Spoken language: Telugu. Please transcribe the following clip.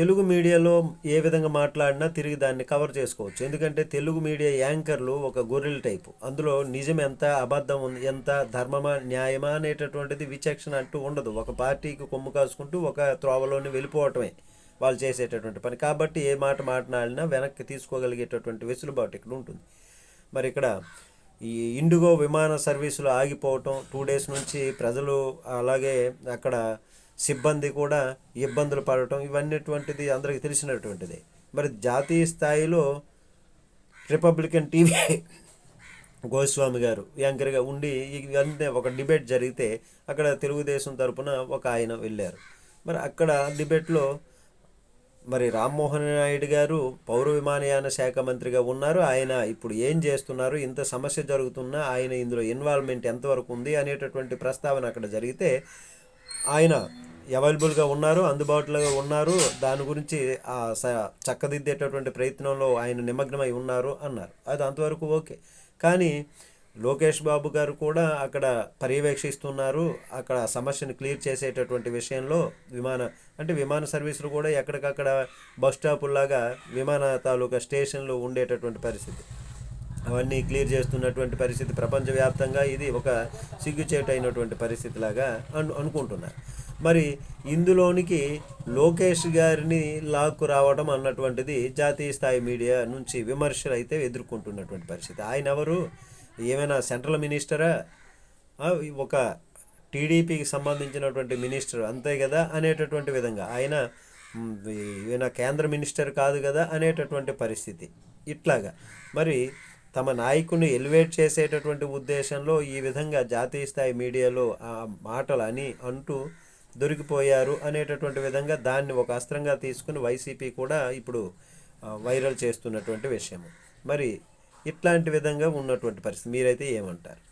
తెలుగు మీడియాలో ఏ విధంగా మాట్లాడినా తిరిగి దాన్ని కవర్ చేసుకోవచ్చు. ఎందుకంటే తెలుగు మీడియా యాంకర్లు ఒక గొర్రెల టైపు. అందులో నిజం ఎంత అబద్ధం ఉంది ఎంత ధర్మమా న్యాయమా అనేటటువంటిది విచక్షణ అంటూ ఉండదు. ఒక పార్టీకి కొమ్ము కాసుకుంటూ ఒక త్రోవలోని వెళ్ళిపోవటమే వాళ్ళు చేసేటటువంటి పని. కాబట్టి ఏ మాట మాట్లాడినా వెనక్కి తీసుకోగలిగేటటువంటి వెసులుబాటు ఇక్కడ ఉంటుంది. మరి ఇక్కడ ఈ ఇండిగో విమాన సర్వీసులు ఆగిపోవటం టూ డేస్ నుంచి ప్రజలు అలాగే అక్కడ సిబ్బంది కూడా ఇబ్బందులు పడటం ఇవన్నటువంటిది అందరికీ తెలిసినటువంటిది. మరి జాతీయ స్థాయిలో రిపబ్లికన్ టీవీ గోస్వామి గారు యాంకర్గా ఉండి ఇవన్నీ ఒక డిబేట్ జరిగితే అక్కడ తెలుగుదేశం తరపున ఒక ఆయన వెళ్ళారు. మరి అక్కడ డిబేట్లో మరి రామ్మోహన్ నాయుడు గారు పౌర విమానయాన శాఖ మంత్రిగా ఉన్నారు. ఆయన ఇప్పుడు ఏం చేస్తున్నారు? ఇంత సమస్య జరుగుతున్నా ఆయన ఇందులో ఇన్వాల్వ్మెంట్ ఎంతవరకు ఉంది అనేటటువంటి ప్రస్తావన అక్కడ జరిగితే ఆయన అవైలబుల్గా ఉన్నారు అందుబాటులో ఉన్నారు. దాని గురించి ఆ స చక్కదిద్దేటటువంటి ప్రయత్నంలో ఆయన నిమగ్నమై ఉన్నారు అన్నారు. అది అంతవరకు ఓకే. కానీ లోకేష్ బాబు గారు కూడా అక్కడ పర్యవేక్షిస్తున్నారు. అక్కడ సమస్యను క్లియర్ చేసేటటువంటి విషయంలో విమాన అంటే విమాన సర్వీసులు కూడా ఎక్కడికక్కడ బస్ స్టాపుల్లాగా విమాన తాలూకా స్టేషన్లు ఉండేటటువంటి పరిస్థితి. అవన్నీ క్లియర్ చేస్తున్నటువంటి పరిస్థితి ప్రపంచవ్యాప్తంగా ఇది ఒక సిగ్గుచేటైనటువంటి పరిస్థితిలాగా అను అనుకుంటున్నారు మరి ఇందులోనికి లోకేష్ గారిని లాక్కు రావడం అన్నటువంటిది జాతీయ స్థాయి మీడియా నుంచి విమర్శలు అయితే ఎదుర్కొంటున్నటువంటి పరిస్థితి. ఆయన ఎవరు? ఏమైనా సెంట్రల్ మినిస్టరా? ఒక టీడీపీకి సంబంధించినటువంటి మినిస్టర్ అంతే కదా అనేటటువంటి విధంగా. ఆయన ఈయన కేంద్ర మినిస్టర్ కాదు కదా అనేటటువంటి పరిస్థితి. ఇట్లాగా. మరి తమ నాయకుని ఎలివేట్ చేసేటటువంటి ఉద్దేశంలో ఈ విధంగా జాతీయ స్థాయి మీడియాలో ఆ మాటలు అని అంటూ దొరికిపోయారు అనేటటువంటి విధంగా దాన్ని ఒక అస్త్రంగా తీసుకుని వైసీపీ కూడా ఇప్పుడు వైరల్ చేస్తున్నటువంటి విషయం మరి ఇట్లాంటి విధంగా ఉన్నటువంటి పరిస్థితి మీరైతే ఏమంటారు?